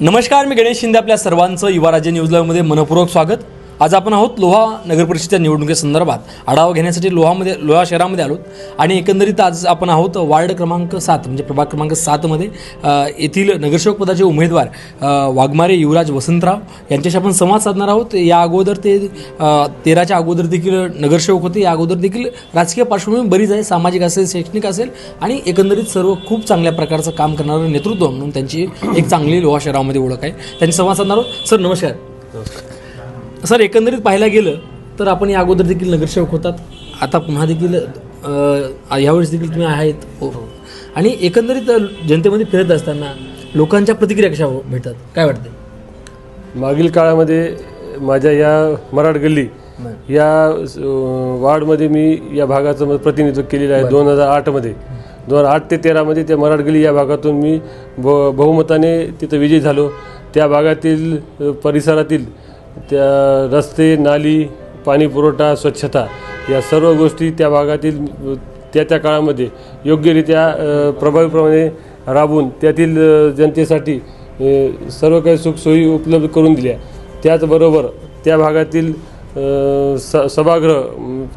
नमस्कार मी गणेश शिंदे आपल्या सर्वांचं युवा राज्य न्यूज लाईव्हमध्ये मनपूर्वक स्वागत. आज आपण आहोत लोहा नगर परिषदेच्या निवडणुकीसंदर्भात आढावा घेण्यासाठी लोहामध्ये लोहा शहरामध्ये आलो आणि एकंदरीत आज आपण आहोत वार्ड क्रमांक सात म्हणजे प्रभाग क्रमांक सातमध्ये येथील नगरसेवक पदाचे उमेदवार वाघमारे युवराज वसंतराव यांच्याशी आपण संवाद साधणार आहोत. या अगोदर ते तेराच्या अगोदर देखील नगरसेवक होते. या अगोदर देखील राजकीय पार्श्वभूमी बरीच आहे सामाजिक असेल शैक्षणिक असेल आणि एकंदरीत सर्व खूप चांगल्या प्रकारचं काम करणारं नेतृत्व म्हणून त्यांची एक चांगली लोहा शहरामध्ये ओळख आहे. त्यांनी संवाद साधणार आहोत. सर नमस्कार. सर एकंदरीत पाहायला गेलं तर आपण या अगोदर देखील नगरसेवक होतात. आता पुन्हा देखील यावेळेस देखील तुम्ही आहेत. हो. आणि एकंदरीत जनतेमध्ये फिरत असताना लोकांच्या प्रतिक्रिया कशा हो- भेटतात काय वाटतं मागील काळामध्ये माझ्या या मराठ गल्ली या वार्डमध्ये मी या भागाचं प्रतिनिधित्व केलेलं आहे. दोन हजार आठमध्ये. दोन हजार आठ ते तेरामध्ये त्या मराठ गल्ली या भागातून मी ब बहुमताने तिथं विजयी झालो. त्या भागातील परिसरातील त्या रस्ते नाली पाणी पुरवठा स्वच्छता या सर्व गोष्टी त्या भागातील त्या त्या काळामध्ये योग्यरित्या प्रभावीप्रमाणे राबवून त्यातील जनतेसाठी सर्व काही सुखसोयी उपलब्ध करून दिल्या. त्याचबरोबर त्या भागातील स सभागृह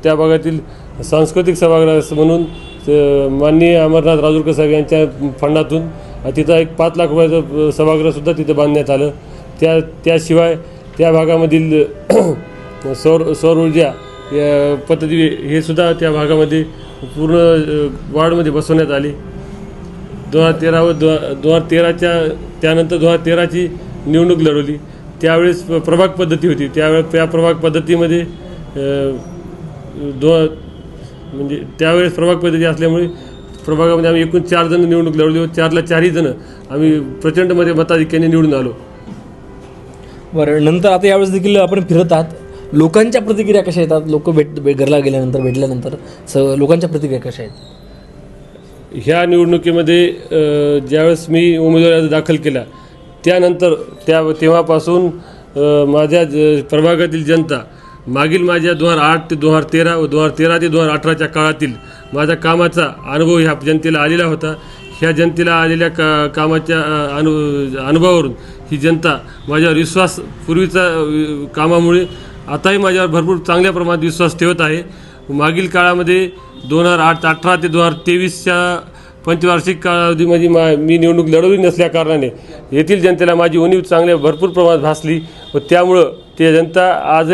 त्या भागातील सांस्कृतिक सभागृह म्हणून माननीय अमरनाथ राजूरकर साहेब यांच्या फंडातून तिथं एक पाच लाख रुपयाचं सभागृहसुद्धा तिथं बांधण्यात आलं. त्या त्याशिवाय त्या भागामधील सौर सौर ऊर्जा या पद्धती हे सुद्धा त्या भागामध्ये पूर्ण वार्डमध्ये बसवण्यात आली. दोन हजार तेरा व दो दोन हजार तेराच्या त्यानंतर दोन हजार तेराची निवडणूक लढवली. त्यावेळेस प्रभाग पद्धती होती. त्यावेळेस त्या प्रभाग पद्धतीमध्ये दो म्हणजे त्यावेळेस प्रभाग पद्धती असल्यामुळे प्रभागामध्ये आम्ही एकूण चार जण निवडणूक लढवली. व चारला चारही जण आम्ही प्रचंडमध्ये मताधिक्याने निवडून आलो. बरं नंतर आता यावेळेस देखील आपण फिरत आहात. लोकांच्या प्रतिक्रिया कशा येतात? लोक भेट घरला गेल्यानंतर भेटल्यानंतर स लोकांच्या प्रतिक्रिया कशा आहेत? ह्या निवडणुकीमध्ये ज्यावेळेस मी उमेदवारी अर्ज दाखल केला त्यानंतर त्या तेव्हापासून माझ्या ज- प्रभागातील जनता मागील माझ्या दोन हजार आठ ते दोन हजार तेरा व दोन हजार तेरा ते दोन हजार अठराच्या काळातील माझ्या कामाचा अनुभव ह्या जनतेला आलेला होता. ह्या जनतेला आलेल्या का कामाच्या अनु अनुभवावरून ही जनता माझ्यावर विश्वास पूर्वीचा कामामुळे आताही माझ्यावर भरपूर चांगल्या प्रमाणात विश्वास ठेवत आहे. मागील काळामध्ये दोन हजार आठ अठरा ते दोन हजार तेवीसच्या पंचवार्षिक कालावधीमध्ये मा मी निवडणूक लढवली नसल्या कारणाने येथील जनतेला माझी उणीव चांगल्या भरपूर प्रमाणात भासली व त्यामुळं ते जनता आज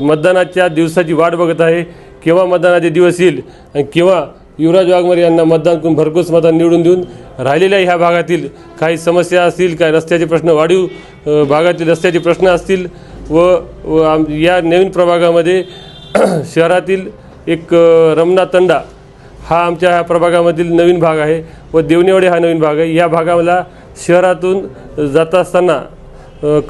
मतदानाच्या दिवसाची वाट बघत आहे. केव्हा मतदानाचे दिवस येईल आणि केव्हा युवराज वाघमारे यांना मतदान करून भरघोस मतदान निवडून देऊन राहिलेल्या ह्या भागातील काही समस्या असतील काही रस्त्याचे प्रश्न वाढीव भागातील रस्त्याचे प्रश्न असतील व व आम या नवीन प्रभागामध्ये शहरातील एक अ, रमणा तंडा हा आमच्या ह्या प्रभागामधील नवीन भाग आहे व देवनेवडे हा नवीन भाग आहे. या भागाला शहरातून जात असताना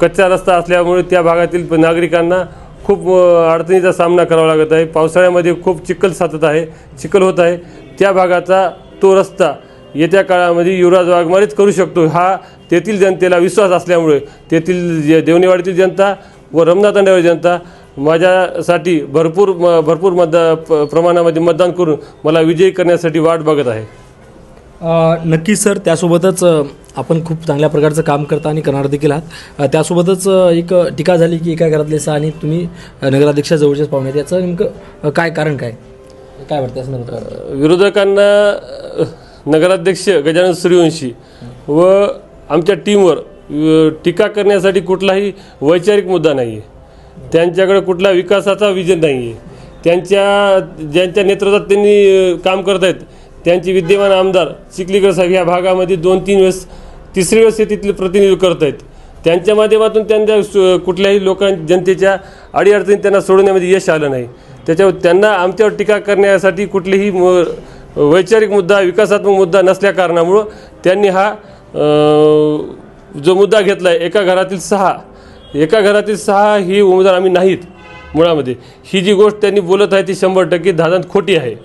कच्चा रस्ता असल्यामुळे त्या भागातील नागरिकांना खूप अडचणीचा सामना करावा लागत आहे. पावसाळ्यामध्ये खूप चिखल साचत आहे चिखल होत आहे. त्या भागाचा तो रस्ता येत्या काळामध्ये युवराज वाघमारेच करू शकतो हा तेथील जनतेला विश्वास असल्यामुळे तेथील जे देवणेवाडीतील जनता व रमनाथांड्यावरील जनता माझ्यासाठी भरपूर म- भरपूर मतदा प्रमाणामध्ये मतदान करून मला विजयी करण्यासाठी वाट बघत आहे अ, नक्कीच सर त्यासोबतच आपण खूप चांगल्या प्रकारचं काम करता आणि करणार देखील आहात त्यासोबतच एक टीका झाली की एका घरातले सहा आणि तुम्ही अ, नगराध्यक्षाजवळचेच पाहुणे. याचं नेमकं काय कारण काय काय वाटतं? विरोधकांना नगराध्यक्ष गजानन सूर्यवंशी व आमच्या टीमवर टीका करण्यासाठी कुठलाही वैचारिक मुद्दा नाही आहे त्यांच्याकडे कुठला विकासाचा विजन नाही आहे त्यांच्या ज्यांच्या नेतृत्वात त्यांनी काम करत आहेत त्यांचे विद्यमान आमदार चिखलीकर साहेब ह्या भागामध्ये दोन तीन वेळेस तिसरी वेळेस ते तिथले प्रतिनिधित्व करत आहेत त्यांच्या माध्यमातून त्यांच्या कुठल्याही लोकां जनतेच्या अडीअडचणी त्यांना सोडवण्यामध्ये यश आलं नाही. त्याच्यावर त्यांना आमच्यावर टीका करण्यासाठी कुठलीही म- वैचारिक मुद्दा विकासात्मक मुद्दा नसल्या कारणामुळं त्यांनी हा जो मुद्दा घेतला आहे एका घरातील सहा एका घरातील सहा ही उमेदवार आम्ही नाहीत मुळामध्ये. ही जी गोष्ट त्यांनी बोलत आहे ती शंभर टक्के धादांत खोटी आहे.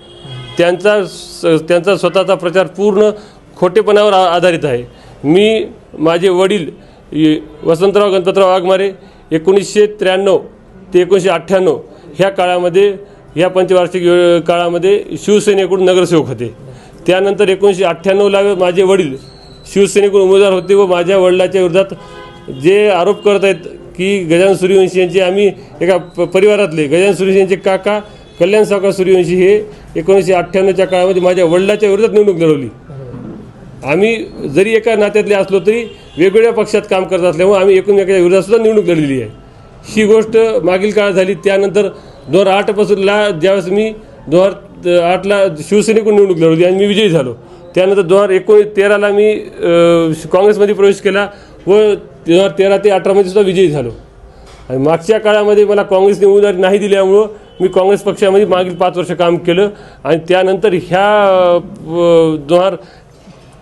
त्यांचा स- त्यांचा स्वतःचा प्रचार पूर्ण खोटेपणावर आ- आधारित आहे. मी माझे वडील वसंतराव गणपतराव वाघमारे एकोणीसशे त्र्याण्णव ते एकोणीसशे अठ्ठ्याण्णव ह्या काळामध्ये या पंचवार्षिक काळामध्ये शिवसेनेकडून नगरसेवक होते. त्यानंतर एकोणीसशे अठ्ठ्याण्णवला माझे वडील शिवसेनेकडून उमेदवार होते व माझ्या वडिलाच्या विरोधात जे आरोप करत आहेत की गजानन सूर्यवंशी यांचे आम्ही एका प- परिवारातले गजानन सूर्यवंशी यांचे काका कल्याण सावकार सूर्यवंशी हे एकोणीसशे अठ्ठ्याण्णवच्या काळामध्ये माझ्या वडिलाच्या विरोधात निवडणूक लढवली. आम्ही जरी एका नात्यातले असलो तरी वेगवेगळ्या पक्षात काम करत असल्यामुळे आम्ही एकूणमेकाच्या विरोधात सुद्धा निवडणूक लढलेली आहे. ही गोष्ट मागील काळात झाली. त्यानंतर दोन हजार आठपासून ला ज्यावेळेस मी दोन हजार आठला शिवसेनेकडून निवडणूक लढवली आणि मी विजयी झालो. त्यानंतर दोन हजार एकोणीस तेराला मी काँग्रेसमध्ये प्रवेश केला व दोन हजार तेरा ते अठरामध्ये सुद्धा विजयी झालो. आणि मागच्या काळामध्ये मला काँग्रेसने उमेदवारी नाही दिल्यामुळं मी काँग्रेस पक्षामध्ये मागील पाच वर्ष काम केलं आणि त्यानंतर ह्या दोन हजार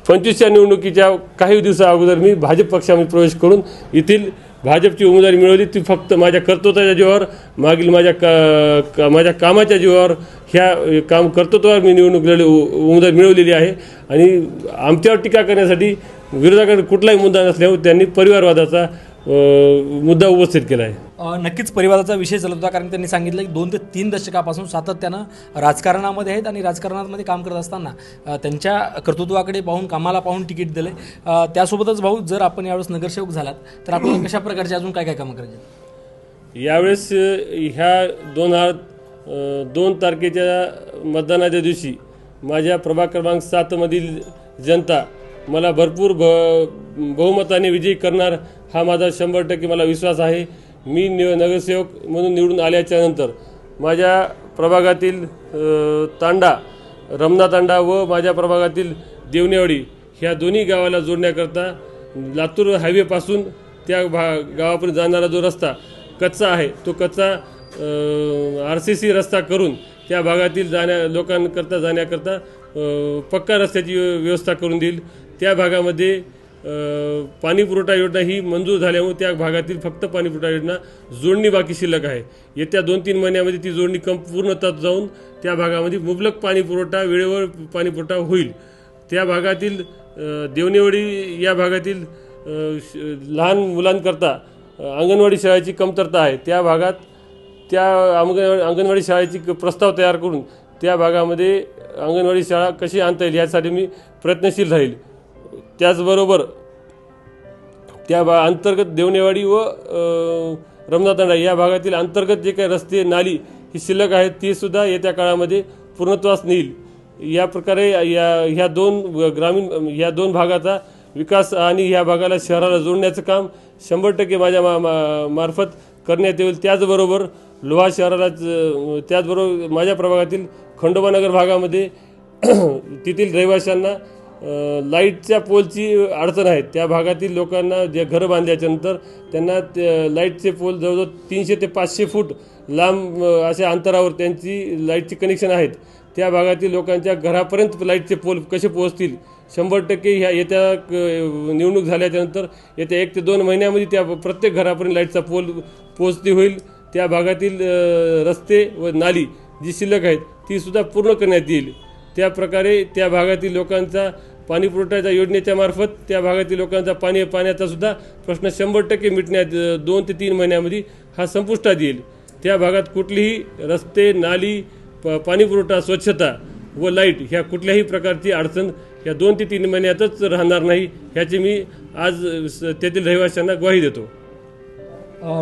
पंचवीसच्या निवडणुकीच्या काही दिवसा अगोदर मी भाजप पक्षामध्ये प्रवेश करून येथील भाजपची उमेदवारी मिळवली ती फक्त माझ्या कर्तृत्वाच्या जीवावर मागील माझ्या का का- माझ्या कामाच्या जीवावर ह्या काम कर्तृत्वावर मी निवडणूक उ- उमेदवारी मिळवलेली आहे. आणि आमच्यावर टीका करण्यासाठी विरोधाकडे कुठलाही मुद्दा नसल्यामुळे त्यांनी परिवारवादाचा मुद्दा उपस्थित केला आहे नक्कीच परिवाराचा विषय चालत होता कारण त्यांनी सांगितलं की दोन ते तीन दशकापासून सातत्यानं राजकारणामध्ये आहेत आणि राजकारणामध्ये काम करत असताना त्यांच्या कर्तृत्वाकडे पाहून कामाला पाहून तिकीट दिले त्यासोबतच भाऊ जर आपण यावेळेस नगरसेवक झालात तर आपल्याला कशा प्रकारचे अजून काय काय कामं करायचे? यावेळेस ह्या दोन हजार दोन तारखेच्या मतदानाच्या दिवशी माझ्या प्रभाग क्रमांक सातमधील जनता मला भरपूर ब बहुमताने विजयी करणार हा माझा शंभर टक्के मला विश्वास आहे. मी नि नगरसेवक म्हणून निवडून आल्याच्यानंतर माझ्या प्रभागातील तांडा रमना तांडा व माझ्या प्रभागातील देवनेवाडी ह्या दोन्ही गावाला जोडण्याकरता लातूर हायवेपासून त्या भा गावापर्यंत जाणारा जो रस्ता कच्चा आहे तो कच्चा आर सी सी रस्ता करून त्या भागातील जाण्या लोकांकरता जाण्याकरता पक्का रस्त्याची व्यवस्था करून देईल. त्या भागामध्ये पाणीपुरवठा योजना ही मंजूर झाल्यामुळे त्या भागातील फक्त पाणीपुरवठा योजना जोडणी बाकी शिल्लक आहे. येत्या दोन तीन महिन्यामध्ये ती जोडणी कम पूर्णतात जाऊन त्या भागामध्ये मुबलक पाणीपुरवठा वेळेवर पाणीपुरवठा होईल. त्या भागातील अ, देवनेवाडी या भागातील श- लहान मुलांकरता अंगणवाडी शाळेची कमतरता आहे. त्या भागात त्या अंगणवाडी अंगणवाडी शाळेची प्रस्ताव तयार करून त्या भागामध्ये अंगणवाडी शाळा कशी आणता येईल यासाठी मी प्रयत्नशील राहील. त्याचबरोबर त्या भा अंतर्गत देवनेवाडी व रमजातांडा या भागातील अंतर्गत जे काही रस्ते नाली ही शिल्लक आहेत ती सुद्धा येत्या काळामध्ये पूर्णत्वास नेईल. या प्रकारे या ह्या दोन ग्रामीण ह्या दोन भागाचा विकास आणि ह्या भागाला शहराला जोडण्याचं काम शंभर टक्के माझ्या मा मा- मार्फत करण्यात येईल. त्याचबरोबर लोहा शहराला त्याचबरोबर माझ्या प्रभागातील खंडोबानगर भागामध्ये तेथील रहिवाशांना लाईटच्या पोलची अडचण आहे. त्या भागातील लोकांना जे घरं बांधल्याच्यानंतर त्यांना ते लाईटचे पोल जवळजवळ तीनशे ते पाचशे फूट लांब अशा अंतरावर त्यांची लाईटची कनेक्शन आहेत. त्या भागातील लोकांच्या घरापर्यंत लाईटचे पोल कसे पोहोचतील? शंभर टक्के ह्या येत्या क- निवडणूक झाल्याच्यानंतर येत्या एक ते दोन महिन्यामध्ये त्या प्रत्येक घरापर्यंत लाईटचा पोल पोहोचती होईल. त्या भागातील रस्ते व नाली जी शिल्लक आहेत ती सुद्धा पूर्ण करण्यात येईल. त्या प्रकारे त्या भागातील लोकांचा पाणी पुरवठ्याच्या योजनेच्या मार्फत त्या भागातील लोकांचा पाणी पाण्याचा सुद्धा प्रश्न शंभर टक्के मिटण्यात दोन ते तीन महिन्यामध्ये हा संपुष्टात येईल. त्या भागात कुठलीही रस्ते नाली प- पाणी पुरवठा स्वच्छता व लाइट ह्या कुठल्याही प्रकारची अडचण या दोन ते तीन महिन्यातच राहणार नाही ह्याची मी आज स- तेथील रहिवाशांना ग्वाही देतो.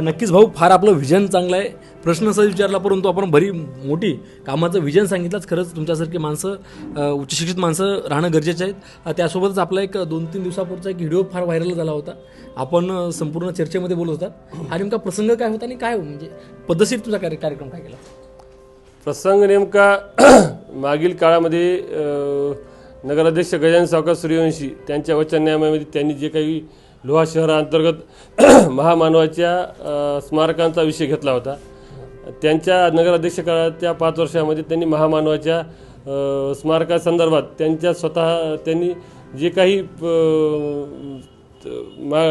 नक्कीच भाऊ फार आपलं व्हिजन चांगलं आहे प्रश्न सहज विचारला परंतु आपण बरी मोठी कामाचं विजन सांगितलंच. खरंच तुमच्यासारखी माणसं उच्चशिक्षित माणसं राहणं गरजेचं आहेत त्यासोबतच आपला एक दोन तीन दिवसापूर्वीचा एक व्हिडिओ फार व्हायरल झाला होता. आपण संपूर्ण चर्चेमध्ये बोलत होता. हा नेमका प्रसंग काय होता आणि काय म्हणजे पद्धतशीर तुझा कार्य कार्यक्रम काय केला? प्रसंग नेमका मागील काळामध्ये नगराध्यक्ष गजानन सावकार सूर्यवंशी त्यांच्या वचनन्यायामध्ये त्यांनी जे काही लोहा शहराअंतर्गत महामानवाच्या स्मारकांचा विषय घेतला होता. त्यांच्या नगराध्यक्ष काळाच्या पाच वर्षामध्ये त्यांनी महामानवाच्या स्मारकासंदर्भात त्यांच्या स्वतः त्यांनी जे काही मा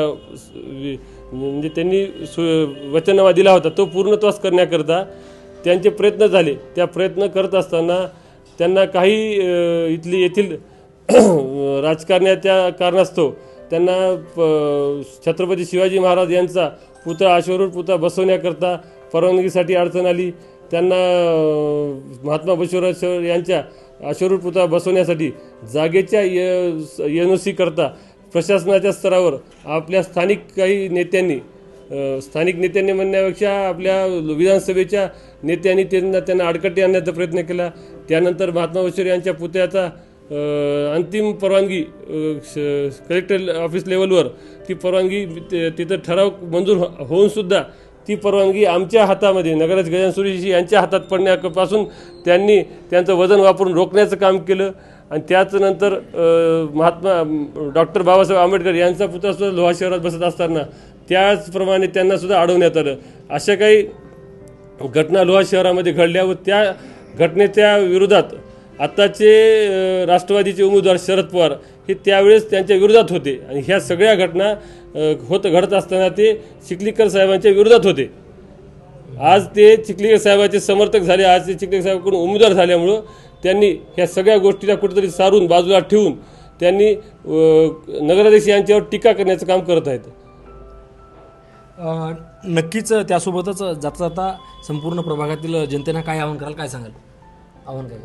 म्हणजे त्यांनी सु वचननामा दिला होता तो पूर्णत्वास करण्याकरता त्यांचे प्रयत्न झाले. त्या प्रयत्न करत असताना त्यांना काही इथली येथील राजकारण्याच्या कारणास्तव त्यांना प- छत्रपती शिवाजी महाराज यांचा पुतळा अश्वरूढ पुतळा बसवण्याकरता परवानगीसाठी अडचण आली त्यांना महात्मा बसवराज यांच्या अश्वरूढ पुतळा बसवण्यासाठी जागेच्या एन ओ सी करता प्रशासनाच्या स्तरावर आपल्या स्थानिक काही नेत्यांनी स्थानिक नेत्यांनी म्हणण्यापेक्षा आपल्या विधानसभेच्या नेत्यांनी त्यांना त्यांना आडकटी आणण्याचा प्रयत्न केला. त्यानंतर महात्मा बसवेर यांच्या पुतळ्याचा अंतिम परवानगी श- कलेक्टर ऑफिस लेवलवर ती परवानगी तिथं ठराव मंजूर हो- होऊनसुद्धा ती परवानगी आमच्या हातामध्ये नगराज गजान सुरेशी यांच्या हातात पडण्यापासून त्यांनी त्यांचं वजन वापरून रोखण्याचं काम केलं. आणि त्याचनंतर महात्मा डॉक्टर बाबासाहेब आंबेडकर यांचा पुतळासुद्धा लोहा शहरात बसत असताना त्याचप्रमाणे त्यांनासुद्धा अडवण्यात आलं. अशा काही घटना लोहा शहरामध्ये घडल्या व त्या घटनेच्या विरोधात आत्ताचे राष्ट्रवादीचे उमेदवार शरद पवार हे त्यावेळेस त्यांच्या विरोधात होते. आणि ह्या सगळ्या घटना होत घडत असताना ते चिखलीकर साहेबांच्या विरोधात होते. आज ते चिखलीकर साहेबांचे समर्थक झाले आज ते चिखलीकर साहेबांकडून उमेदवार झाल्यामुळं त्यांनी ह्या सगळ्या गोष्टीला कुठेतरी सारून बाजूला ठेवून त्यांनी नगराध्यक्ष यांच्यावर टीका करण्याचं काम करत आहेत. नक्कीच त्यासोबतच जाता जाता संपूर्ण प्रभागातील जनतेला काय आवाहन कराल काय सांगाल? आव्हान काय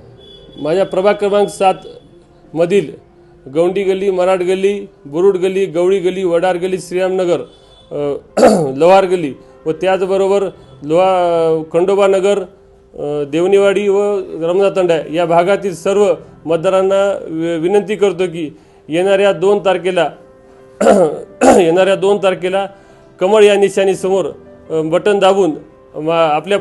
माझ्या प्रभाग क्रमांक सात मधील गौंडी गल्ली मराठ गल्ली बुरुड गल्ली गवळी गल्ली वडार गल्ली श्रीरामनगर लोहार गल्ली व त्याचबरोबर लोहा खंडोबा नगर देवणीवाडी व रमजा तंडा या भागातील सर्व मतदारांना वि- विनंती करतो की येणाऱ्या दोन तारखेला येणाऱ्या दोन तारखेला कमळ या निशाणीसमोर बटन दाबून मा- आपल्या